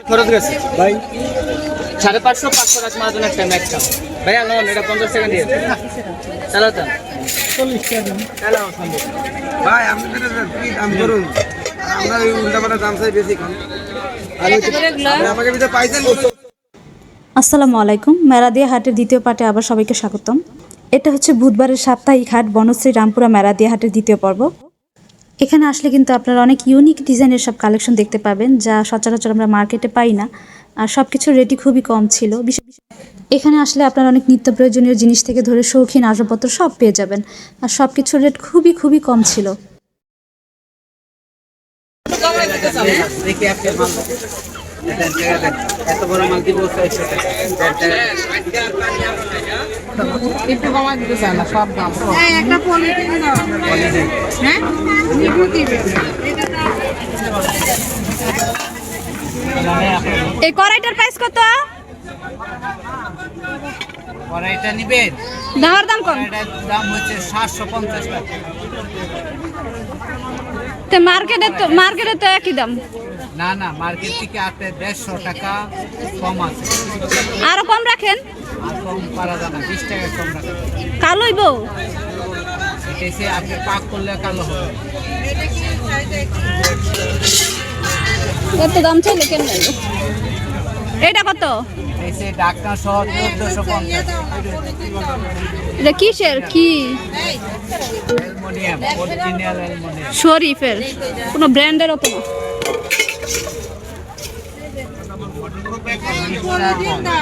খরচ গেছে? ভাই। সাড়ে পাঁচশো পাঁচশো রাত মারার জন্য একটা ভাইয়া এটা পঞ্চাশ টাকা দিয়ে। চালাও তো। চল্লিশ টাকা চালাও সম্ভব। ভাই আপনি দাম করুন? আমরা ওই দাম চাই বেশি কম আমাকে পাইছেন আসসালামু আলাইকুম। মেরাদিয়া হাটের দ্বিতীয় পার্টে আবার সবাইকে স্বাগতম। এটা হচ্ছে বুধবারের সাপ্তাহিক হাট বনশ্রী রামপুরা মেরাদিয়া হাটের দ্বিতীয় পর্ব। এখানে আসলে কিন্তু আপনারা অনেক ইউনিক ডিজাইনের সব কালেকশন দেখতে পাবেন, যা সচরাচর আমরা মার্কেটে পাই না। আর সব কিছুর রেটই খুবই কম ছিল। এখানে আসলে আপনারা অনেক নিত্য প্রয়োজনীয় জিনিস থেকে ধরে শৌখিন আসবাবপত্র সব পেয়ে যাবেন। আর সব কিছুর রেট খুবই খুবই কম ছিল। এত বড় মাল দিব একশো টাকা। দেন, টাকা দেন। একটু কমাই দিতে চায় না সব দাম। একটা পলিথিন হ্যাঁ? এই কড়াইটার প্রাইস কত? কড়াইটা নিবেন দামের দাম কম? দাম হচ্ছে সাতশো পঞ্চাশ টাকা। তো মার্কেটে তো মার্কেটে তো একই দাম। না না মার্কেট থেকে আপনি দেড়শো টাকা কম আছে। আরও কম রাখেন? আর কম পারা যায় না বিশ টাকা কম রাখেন। কালোই বউ। এসে আপনি পাক করলে কালো হবে। কত দাম চাইলে কেন এটা কত? এটা কিসের? কি? শরীফের। কোনো ব্র্যান্ডের তো না।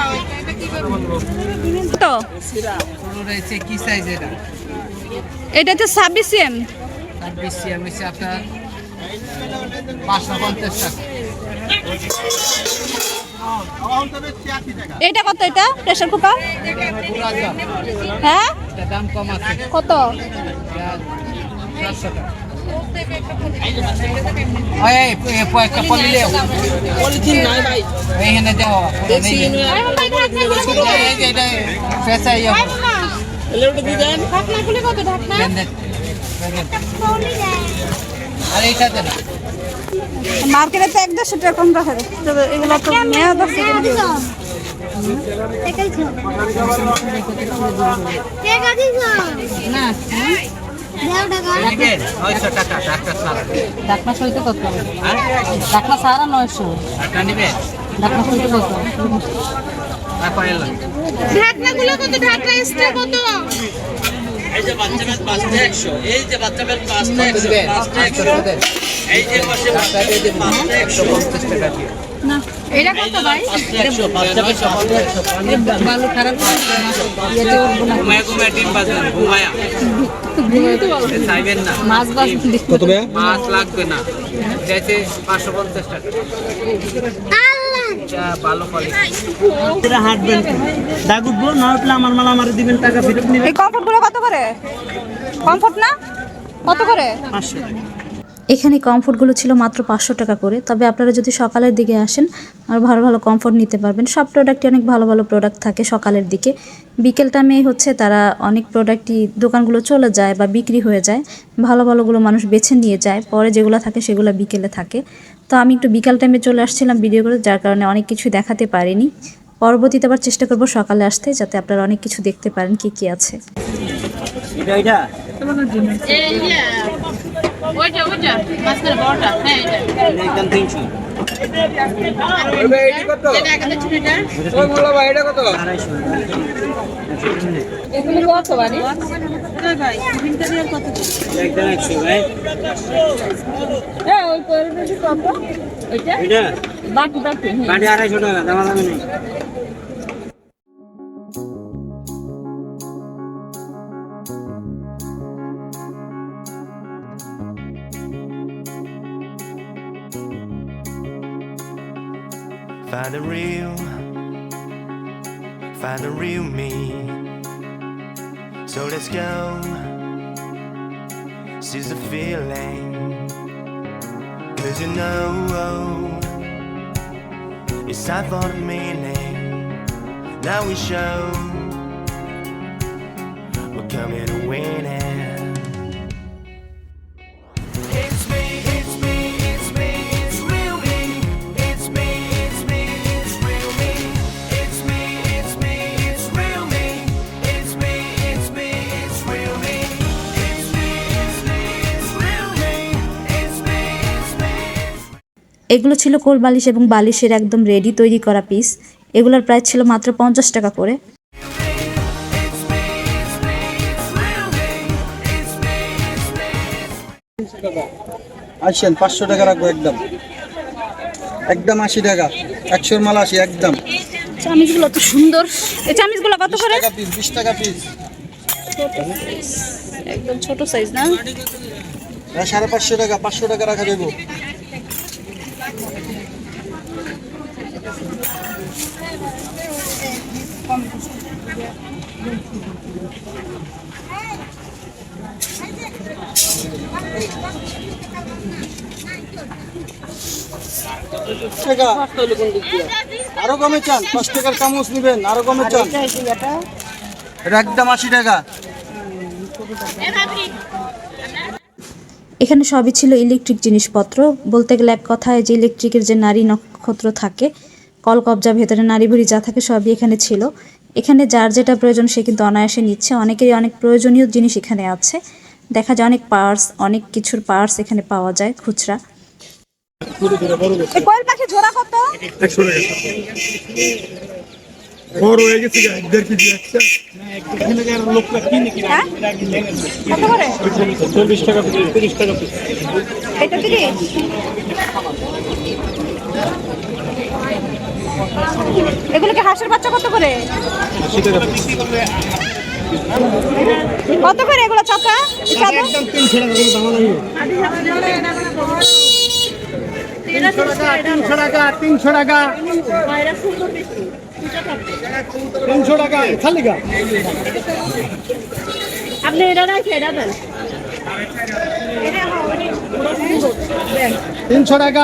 তো? রয়েছে কি সাইজ এটা? হচ্ছে ছাব্বিশ এম ছাব্বিশ হচ্ছে আপনার পাঁচশো পঞ্চাশ টাকা। এটা কত এটা? প্রেসার কুকার হ্যাঁ? কত। ঢাকনা আর এইটাতে না। মার্কেটে তো এক দেড়শো টাকা কম রাখে। তবে এগুলো তো মেয়াদ আছে না টাকা। ডাক্তার ডাকনা সইতে কত? আর ডাকনা সারা নয়শো। ডাকনা সইতে কত? ঢাকনা গুলো কত? ঢাকনা এক্সট্রা কত? এই যে বাচ্চাদের পাঁচটা একশো এই যে বাচ্চাদের পাঁচটা একশো একশো এই যে পাশে একশো। পঞ্চাশ টাকা দিয়ে। এটা কত ভাই। ভালো খারাপ মাছ কত মাছ লাগবে না। যাইতে পাঁচশো পঞ্চাশ টাকা। এটা ভালো কোয়ালিটি হাঁটবেন। দাগ উঠবো না উঠলে আমার মালা মারি দিবেন টাকা ফেরত নেবেন। এই কমফোর্টগুলো কত করে? কমফোর্ট না? কত করে? পাঁচশো এখানে কমফোর্টগুলো ছিল মাত্র পাঁচশো টাকা করে। তবে আপনারা যদি সকালের দিকে আসেন আর ভালো ভালো কমফোর্ট নিতে পারবেন। সব প্রোডাক্টই অনেক ভালো ভালো প্রোডাক্ট থাকে সকালের দিকে। বিকেল টাইমে হচ্ছে তারা অনেক প্রোডাক্টই দোকানগুলো চলে যায় বা বিক্রি হয়ে যায়। ভালো ভালোগুলো মানুষ বেছে নিয়ে যায়। পরে যেগুলো থাকে সেগুলো বিকেলে থাকে। তো আমি একটু বিকাল টাইমে চলে আসছিলাম ভিডিও করে যার কারণে অনেক কিছু দেখাতে পারিনি। পরবর্তীতে আবার চেষ্টা করব সকালে আসতে যাতে আপনারা অনেক কিছু দেখতে পারেন কি কি আছে। ওইটা ওইটা হ্যাঁ এটা। একশো ভাই হ্যাঁ। কাঠি আড়াইশো টাকা দামা দামি নেই। Find the real, find the real me. So let's go. Seize the feeling. Cause you know oh, it's time for the meaning. Now we show we're coming to win it. এগুলো ছিল কোল বালিশ এবং বালিশের একদম রেডি তৈরি করা piece এগুলোর price ছিল মাত্র পঞ্চাশ টাকা করে। আসেন পাঁচশো টাকা রাখব একদম। একদম আশি টাকা। একশোর মাল আশি একদম। চামিজগুলো তো সুন্দর। এই চামিজগুলো কত করে? টাকা পিস বিশ টাকা পিস একদম ছোট সাইজ না? সাড়ে পাঁচশো টাকা পাঁচশো টাকা রাখা দেবো আরও কমে চান, পাঁচ টাকার আরও কমে চান। একদম আশি টাকা। এখানে সবই ছিল ইলেকট্রিক জিনিসপত্র। বলতে গেলে এক কথায় যে ইলেকট্রিকের যে নারী নক্ষত্র থাকে কল কবজা ভেতরে নারী ভুড়ি যা থাকে সবই এখানে ছিল। এখানে যার যেটা প্রয়োজন সে কিন্তু অনায়াসে নিচ্ছে। অনেকেরই অনেক প্রয়োজনীয় জিনিস এখানে আছে। দেখা যায় অনেক পার্স অনেক কিছুর পার্স এখানে পাওয়া যায় খুচরা। টাকা টাকা এগুলোকে হাঁসের বাচ্চা কত করে? কত করে এগুলো চাচা টাকা আপনি এটা না হ্যাঁ, তিনশো টাকা।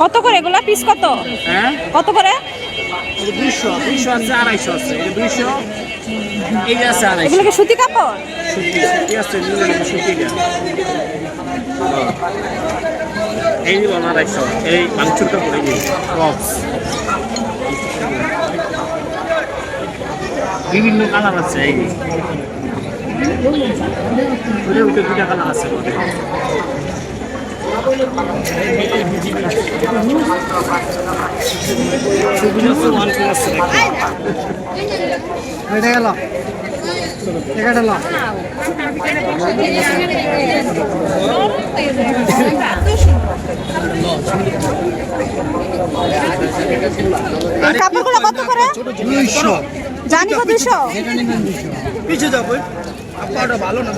কত করে? এগুলা পিস কত? হ্যাঁ? কত করে? দুইশো দুইশো আছে আড়াইশো আছে। দুইশো এই আছে আড়াইশো। এগুলো কি সুতি কাপড়? সুতি আছে এই আড়াইশো এই মাংসুর কাপড় এই বিভিন্ন কালার আছে এই। দুটা কালার আছে ওয়ান প্লাস কাপড়গুলো কত করে? জানি কত দুশো পিছিয়ে যাব আপনারটা ভালো না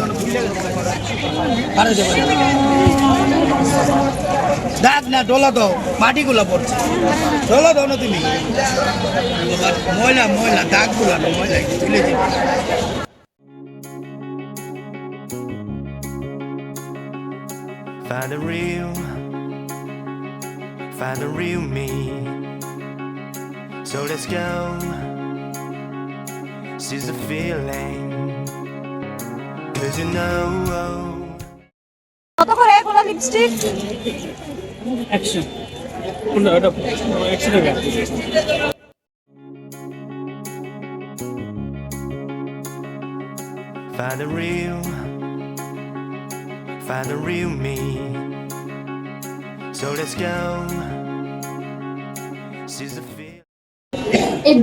দেখ না ডোলা দাও। মাটিগুলো পড়ছে। ডোলা দাও না তুমি। ময়লা ময়লা দাগগুলো না ময়লা তুলে দিবে Find the real, find the real me. So let's go. Seize the feeling. Cause you know. কত করে এগুলো লিপস্টিক একশো ওটা একশো টাকা Find the real, find the real me. So let's go. Seize the feel. এই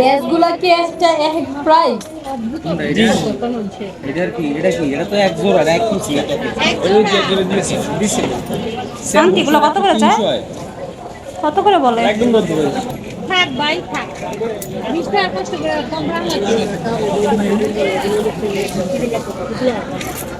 ব্যাসগুলা কি একটা এক প্রাইস এটার কি? এটা কি? এটা তো এক জোড়া এক কুচি? শান্তি এগুলো কত করে চায় কত করে বলে? থাক ভাই থাক। বিশ টাকা কষ্ট করে কম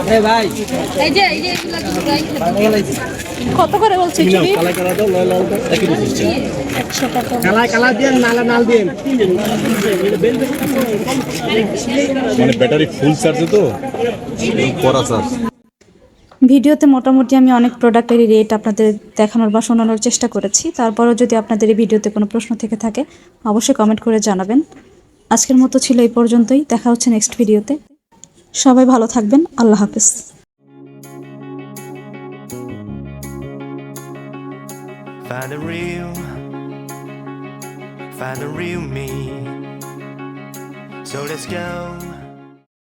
আরে ভাই এই যে এই যে এগুলা কিছু গাই কত করে বলছে টাকা নালা নাল মানে ব্যাটারি ফুল চার্জে তো? করা চার্জ ভিডিওতে মোটামুটি আমি অনেক প্রোডাক্টেরই রেট আপনাদের দেখানোর বা শোনানোর চেষ্টা করেছি। তারপরও যদি আপনাদের এই ভিডিওতে কোনো প্রশ্ন থেকে থাকে অবশ্যই কমেন্ট করে জানাবেন। আজকের মতো ছিল এই পর্যন্তই। দেখা হচ্ছে নেক্সট ভিডিওতে সবাই ভালো থাকবেন। আল্লাহ হাফেজ। Find the real, find the real me. So let's go.